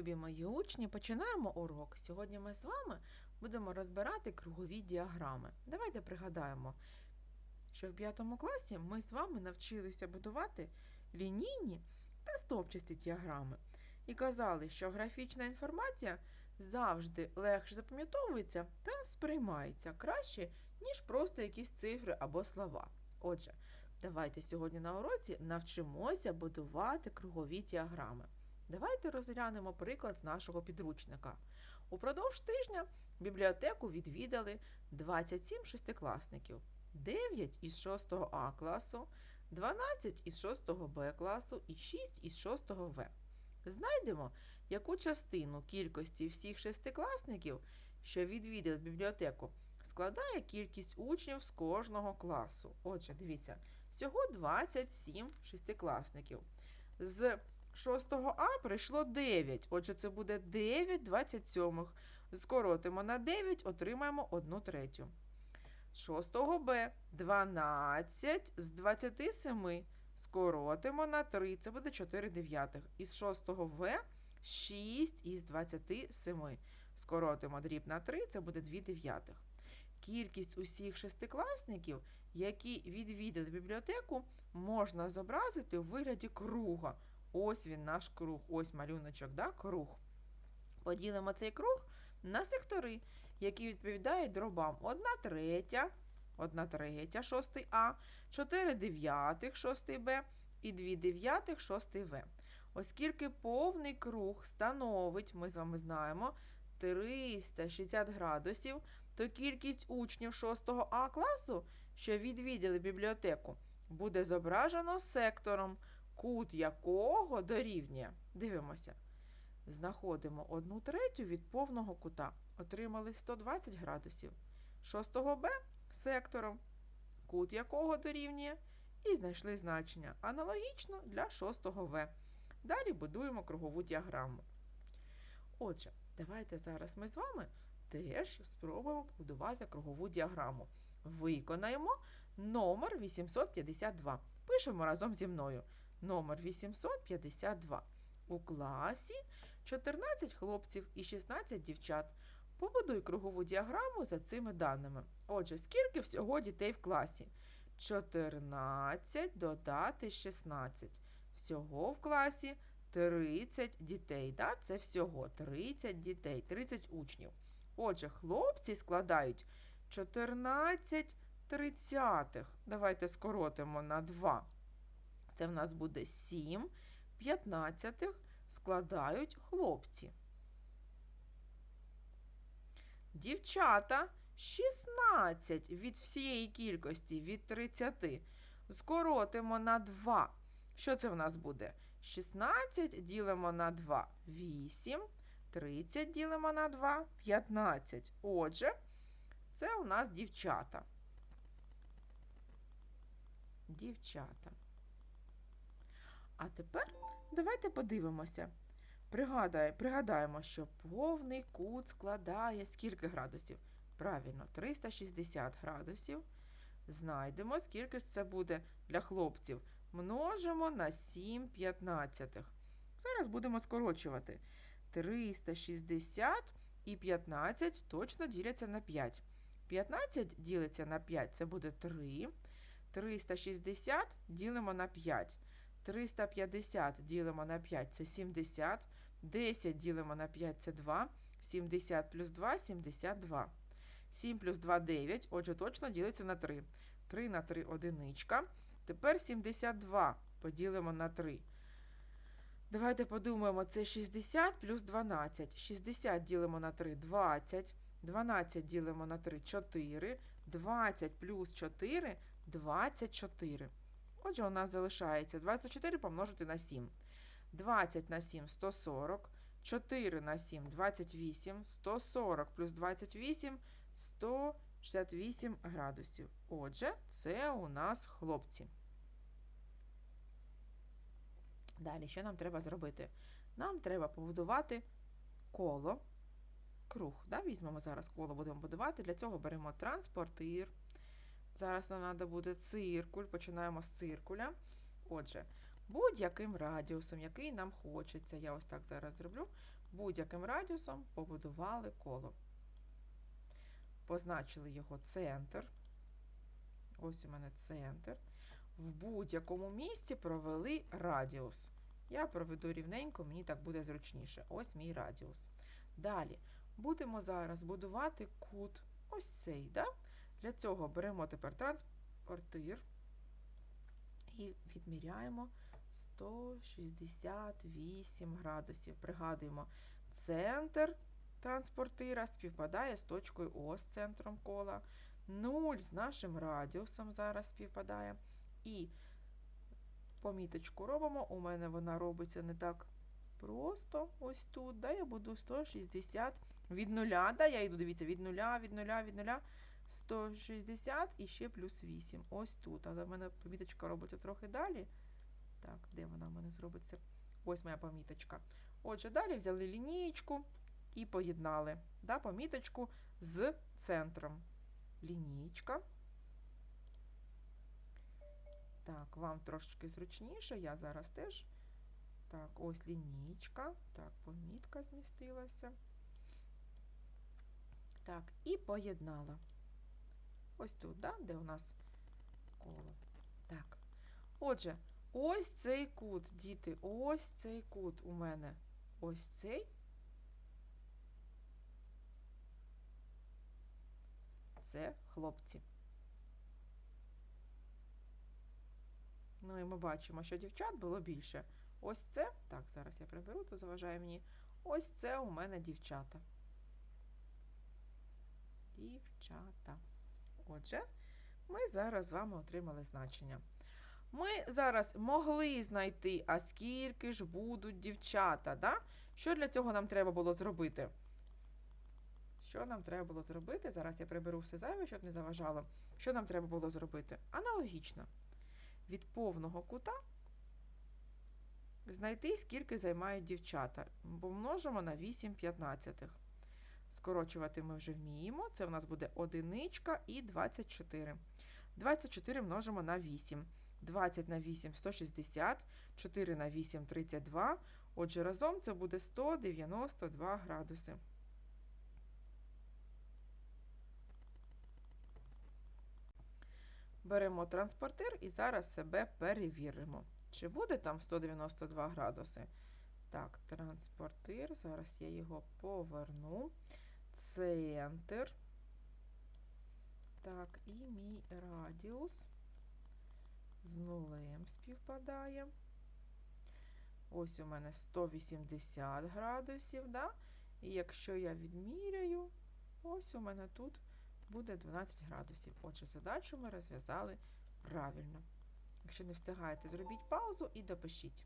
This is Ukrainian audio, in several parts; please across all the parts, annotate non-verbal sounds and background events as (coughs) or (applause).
любі мої учні, починаємо урок. Сьогодні ми з вами будемо розбирати кругові діаграми. Давайте пригадаємо, що в 5 класі ми з вами навчилися будувати лінійні та стовпчасті діаграми. І казали, що графічна інформація завжди легше запам'ятовується та сприймається краще, ніж просто якісь цифри або слова. Отже, давайте сьогодні на уроці навчимося будувати кругові діаграми. Давайте розглянемо приклад з нашого підручника. Упродовж тижня бібліотеку відвідали 27 шестикласників, 9 із 6 А класу, 12 із 6 Б класу і 6 із 6 В. Знайдемо, яку частину кількості всіх шестикласників, що відвідали бібліотеку, складає кількість учнів з кожного класу. Отже, дивіться, всього 27 шестикласників. З 6 А прийшло 9. Отже, це буде 9 27. Скоротимо на 9, отримаємо 1 третю. З 6 Б 12 з 27. Скоротимо на 3, це буде 4 дев'ятих. Із 6 В 6 із 27. Скоротимо дріб на 3, це буде 2 дев'ятих. Кількість усіх шестикласників, які відвідали бібліотеку, можна зобразити у вигляді круга. Ось він наш круг, ось малюночок, да? круг. Поділимо цей круг на сектори, які відповідають дробам 1 третя, 1 третя, 6 А, 4 дев'ятих, 6 Б і 2 дев'ятих, 6 В. Оскільки повний круг становить, ми з вами знаємо, 360 градусів, то кількість учнів 6 А класу, що відвідали бібліотеку, буде зображено сектором, кут якого дорівнює. Дивимося. Знаходимо 1 третю від повного кута. Отримали 120 градусів. 6 Б сектором, кут якого дорівнює, і знайшли значення. Аналогічно для 6 В. Далі будуємо кругову діаграму. Отже, давайте зараз ми з вами теж спробуємо будувати кругову діаграму. Виконаємо номер 852. Пишемо разом зі мною. Номер 852. У класі 14 хлопців і 16 дівчат. Побудуй кругову діаграму за цими даними. Отже, скільки всього дітей в класі? 14 додати 16. Всього в класі 30 дітей. Да? Це всього 30 дітей, 30 учнів. Отже, хлопці складають 14 тридцятих. Давайте скоротимо на 2. Це в нас буде 7 п'ятнадцятих складають хлопці. Дівчата 16 від всієї кількості від 30. Скоротимо на 2. Що це в нас буде? 16 ділимо на 2 8. 30 ділимо на 2 15. Отже, це у нас дівчата. Дівчата. А тепер давайте подивимося. Пригадай, пригадаємо, що повний кут складає скільки градусів? Правильно, 360 градусів. Знайдемо, скільки ж це буде для хлопців. Множимо на 7 п'ятнадцятих. Зараз будемо скорочувати. 360 і 15 точно діляться на 5. 15 ділиться на 5, це буде 3. 360 ділимо на 5. 350 ділимо на 5 це 70. 10 ділимо на 5 це 2. 70 плюс 2 72. 7 плюс 2 9. Отже, точно ділиться на 3. 3 на 3 одиничка. Тепер 72 поділимо на 3. Давайте подумаємо, це 60 плюс 12. 60 ділимо на 3 20. 12 ділимо на 3 4. 20 плюс 4 24. Отже, у нас залишається 24 помножити на 7. 20 на 7 140. 4 на 7 28. 140 плюс 28 168 градусів. Отже, це у нас хлопці. Далі, що нам треба зробити? Нам треба побудувати коло, круг. Да? Візьмемо зараз коло, будемо будувати. Для цього беремо транспортир. Зараз нам треба буде циркуль. Починаємо з циркуля. Отже, будь-яким радіусом, який нам хочеться. Я ось так зараз зроблю. Будь-яким радіусом побудували коло. Позначили його центр. Ось у мене центр. В будь-якому місці провели радіус. Я проведу рівненько, мені так буде зручніше. Ось мій радіус. Далі будемо зараз будувати кут. Ось цей. Да? Для цього беремо тепер транспортир і відміряємо 168 градусів. Пригадуємо, центр транспортира співпадає з точкою О з центром кола. 0 з нашим радіусом зараз співпадає. І поміточку робимо. У мене вона робиться не так просто ось тут. Да, Я буду 160 від нуля. Да, Я йду, дивіться, від нуля, від нуля, від нуля. 160 і ще плюс 8. Ось тут. Але в мене поміточка робиться трохи далі. Так, де вона в мене зробиться? Ось моя поміточка. Отже, далі взяли лінійку і поєднали да, поміточку з центром. Лінійка. Так, вам трошечки зручніше. Я зараз теж. Так, ось лінійка. Так, помітка змістилася. Так, і поєднала. Ось тут, да, де у нас коло. Так. Отже, ось цей кут, діти, ось цей кут у мене. Ось цей. Це хлопці. Ну і ми бачимо, що дівчат було більше. Ось це, так, зараз я приберу, то заважає мені. Ось це у мене дівчата. Дівчата. Отже, ми зараз з вами отримали значення. Ми зараз могли знайти, а скільки ж будуть дівчата. Да? Що для цього нам треба було зробити? Що нам треба було зробити? Зараз я приберу все зайве, щоб не заважало. Що нам треба було зробити? Аналогічно. Від повного кута знайти, скільки займають дівчата. Помножимо на 8 п'ятнадцятих. Скорочувати ми вже вміємо. Це у нас буде одиничка і 24. 24 множимо на 8. 20 на 8 160, 4 на 8 32. Отже, разом це буде 192 градуси. Беремо транспортир і зараз себе перевіримо. Чи буде там 192 градуси? Так, транспортир. Зараз я його поверну. Центр. Так, і мій радіус з нулем співпадає. Ось у мене 180 градусів, да? І якщо я відміряю, ось у мене тут буде 12 градусів. Отже, задачу ми розв'язали правильно. Якщо не встигаєте, зробіть паузу і допишіть.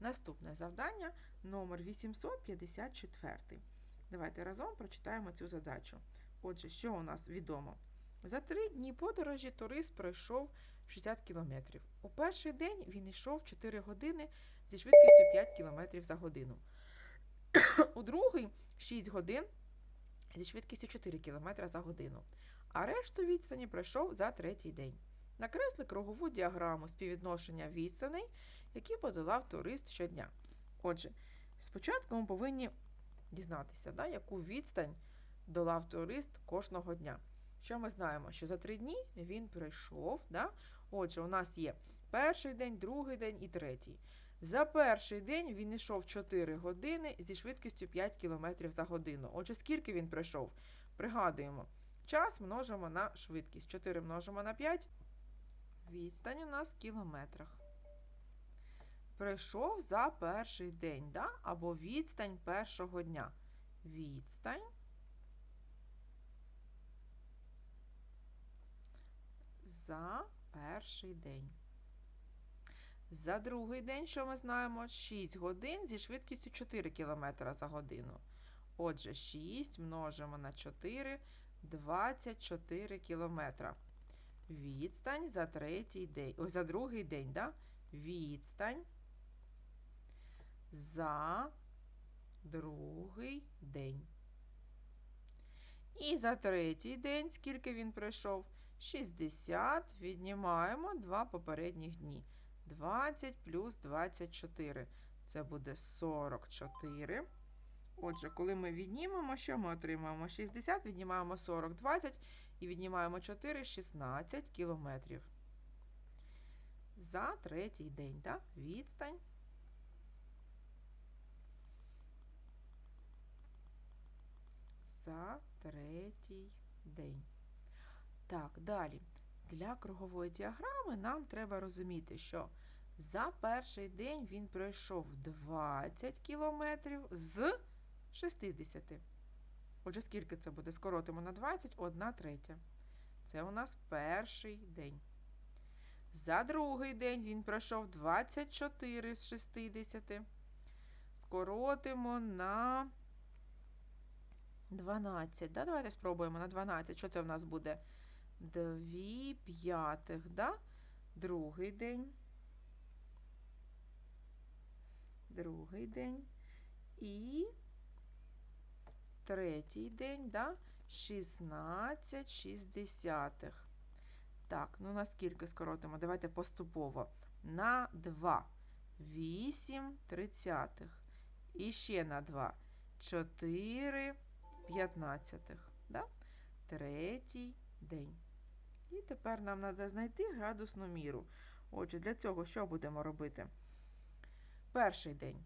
Наступне завдання номер 854. Давайте разом прочитаємо цю задачу. Отже, що у нас відомо? За три дні подорожі турист пройшов 60 кілометрів. У перший день він йшов 4 години зі швидкістю 5 кілометрів за годину. (coughs) У другий 6 годин зі швидкістю 4 км за годину. А решту відстані пройшов за третій день. Накресли кругову діаграму співвідношення відстаней, які подолав турист щодня. Отже, спочатку ми повинні дізнатися, да, яку відстань долав турист кожного дня. Що ми знаємо? Що за три дні він пройшов. Да? Отже, у нас є перший день, другий день і третій. За перший день він йшов 4 години зі швидкістю 5 км за годину. Отже, скільки він пройшов? Пригадуємо, час множимо на швидкість. 4 множимо на 5. Відстань у нас в кілометрах. Пройшов за перший день, да? або відстань першого дня. Відстань за перший день. За другий день, що ми знаємо, 6 годин зі швидкістю 4 км за годину. Отже, 6 множимо на 4 24 км. Відстань за третій день. Ось за другий день, да? Відстань за другий день. І за третій день, скільки він пройшов? 60. Віднімаємо 2 попередніх дні. 20 плюс 24. Це буде 44. Отже, коли ми віднімемо, що ми отримаємо? 60, віднімаємо 40, 20 і віднімаємо 4, 16 кілометрів. За третій день, так? Відстань. За третій день. Так, далі. Для кругової діаграми нам треба розуміти, що за перший день він пройшов 20 кілометрів з 60. Отже, скільки це буде? Скоротимо на 20, 1 третя. Це у нас перший день. За другий день він пройшов 24 з 60. Скоротимо на 12. Да? Давайте спробуємо на 12. Що це в нас буде? 2 п'ятих, да? Другий день. Другий день. І третій день, да? 16 шістдесятих. Так, ну наскільки скоротимо? Давайте поступово. На 2. 8 тридцятих. І ще на 2. 4 п'ятнадцятих. Да? Третій день. І тепер нам треба знайти градусну міру. Отже, для цього що будемо робити? Перший день.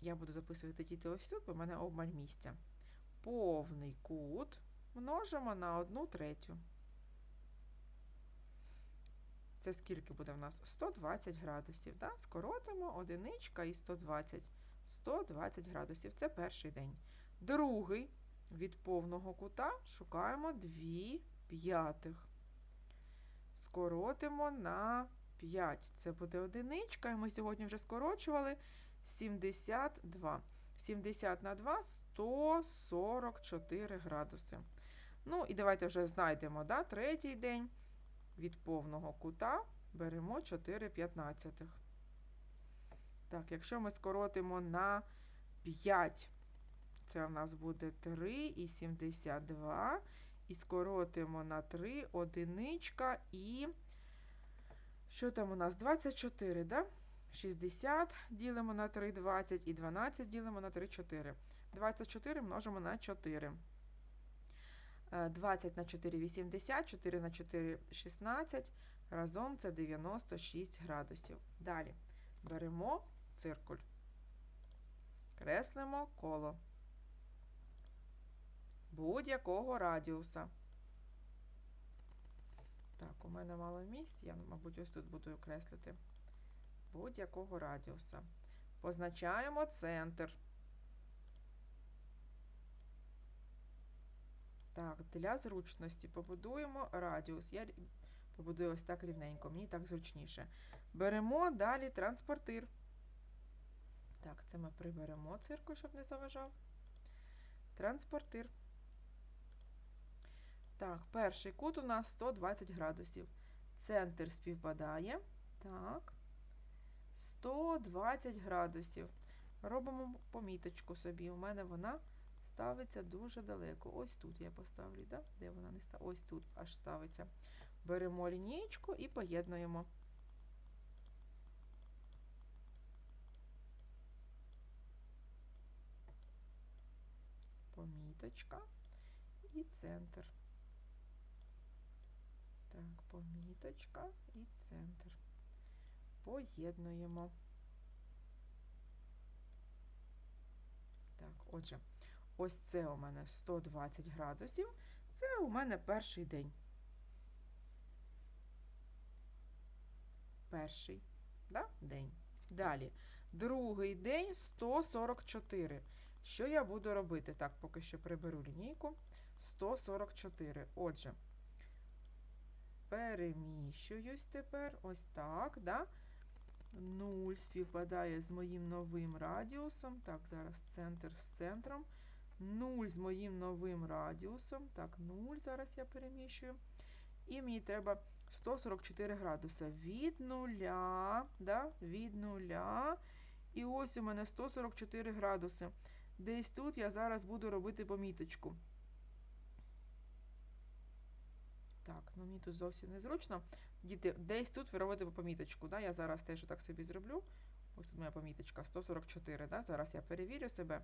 Я буду записувати діти ось тут, бо в мене обмаль місця. Повний кут множимо на 1 третю. Це скільки буде в нас? 120 градусів. Да? Скоротимо одиничка і 120. 120 градусів. Це перший день. Другий від повного кута шукаємо 2 п'ятих. Скоротимо на 5. Це буде одиничка, і ми сьогодні вже скорочували 72. 70 на 2 144 градуси. Ну, і давайте вже знайдемо да, третій день. Від повного кута беремо 4 п'ятнадцятих. Так, якщо ми скоротимо на 5, це в нас буде 3 і 72. І скоротимо на 3 одиничка і. Що там у нас? 24, да? 60 ділимо на 3, 20 і 12 ділимо на 3, 4. 24 множимо на 4. 20 на 4 80, 4 на 4 16. Разом це 96 градусів. Далі беремо циркуль, креслимо коло будь-якого радіуса. Так, у мене мало місць, я, мабуть, ось тут буду креслити. Будь-якого радіуса. Позначаємо центр. Так, для зручності побудуємо радіус. Я побудую ось так рівненько, мені так зручніше. Беремо далі транспортир. Так, це ми приберемо цирку, щоб не заважав. Транспортир. Так, перший кут у нас 120 градусів. Центр співпадає. Так. 120 градусів. Робимо поміточку собі. У мене вона ставиться дуже далеко. Ось тут я поставлю, да? де вона не ставиться? Ось тут аж ставиться. Беремо лінієчку і поєднуємо. Поміточка і центр. Так, поміточка і центр. Поєднуємо. Так, отже, ось це у мене 120 градусів. Це у мене перший день. Перший да? день. Далі. Другий день 144. Що я буду робити? Так, поки що приберу лінійку. 144. Отже, переміщуюсь тепер ось так, да? 0 співпадає з моїм новим радіусом. Так, зараз центр з центром. 0 з моїм новим радіусом. Так, 0 зараз я переміщую. І мені треба 144 градуса. Від нуля, да? від нуля. І ось у мене 144 градуси. Десь тут я зараз буду робити поміточку. Так, ну мені тут зовсім незручно. Діти, десь тут ви робите поміточку. Да? Я зараз теж так собі зроблю. Ось тут моя поміточка 144. Да? Зараз я перевірю себе.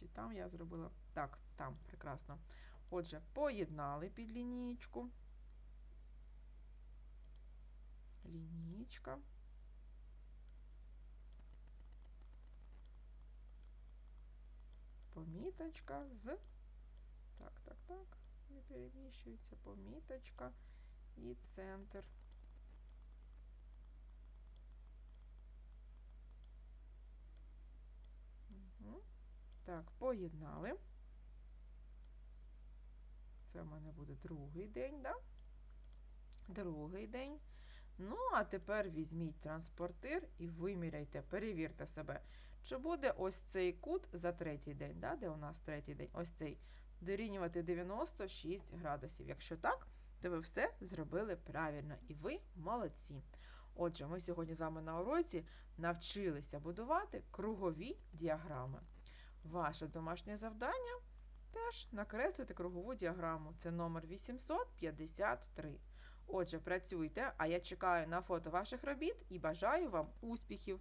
Чи там я зробила? Так, там, прекрасно. Отже, поєднали під лінієчку. Лінійка. Поміточка з. Так, так, так. Не переміщується. Поміточка і центр. Угу. Так, поєднали. Це в мене буде другий день, да? Другий день. Ну, а тепер візьміть транспортир і виміряйте, перевірте себе, чи буде ось цей кут за третій день, да? де у нас третій день, ось цей, дорівнювати 96 градусів. Якщо так, то ви все зробили правильно і ви молодці. Отже, ми сьогодні з вами на уроці навчилися будувати кругові діаграми. Ваше домашнє завдання теж накреслити кругову діаграму. Це номер 853. Отже, працюйте, а я чекаю на фото ваших робіт і бажаю вам успіхів!